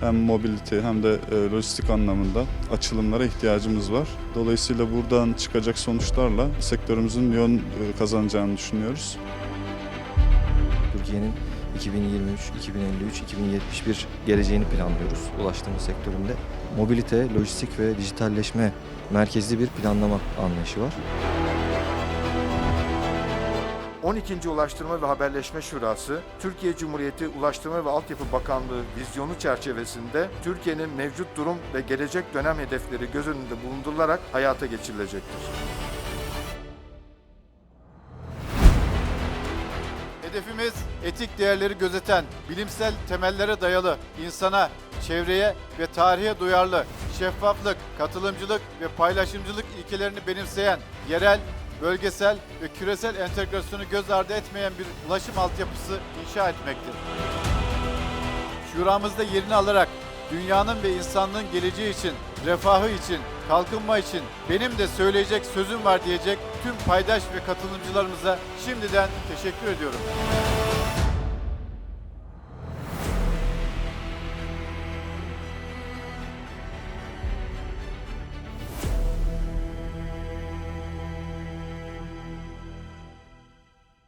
hem mobility hem de e, lojistik anlamında açılımlara ihtiyacımız var. Dolayısıyla buradan çıkacak sonuçlarla sektörümüzün yön e, kazanacağını düşünüyoruz. Türkiye'nin 2023, 2053, 2071 geleceğini planlıyoruz ulaştırma sektöründe. Mobilite, lojistik ve dijitalleşme merkezli bir planlama anlayışı var. 12. Ulaştırma ve Haberleşme Şurası, Türkiye Cumhuriyeti Ulaştırma ve Altyapı Bakanlığı vizyonu çerçevesinde Türkiye'nin mevcut durum ve gelecek dönem hedefleri göz önünde bulundurularak hayata geçirilecektir. Hedefimiz etik değerleri gözeten, bilimsel temellere dayalı, insana, çevreye ve tarihe duyarlı, şeffaflık, katılımcılık ve paylaşımcılık ilkelerini benimseyen, yerel, bölgesel ve küresel entegrasyonu göz ardı etmeyen bir ulaşım altyapısı inşa etmektir. Şuramızda yerini alarak dünyanın ve insanlığın geleceği için, refahı için, kalkınma için benim de söyleyecek sözüm var diyecek tüm paydaş ve katılımcılarımıza şimdiden teşekkür ediyorum.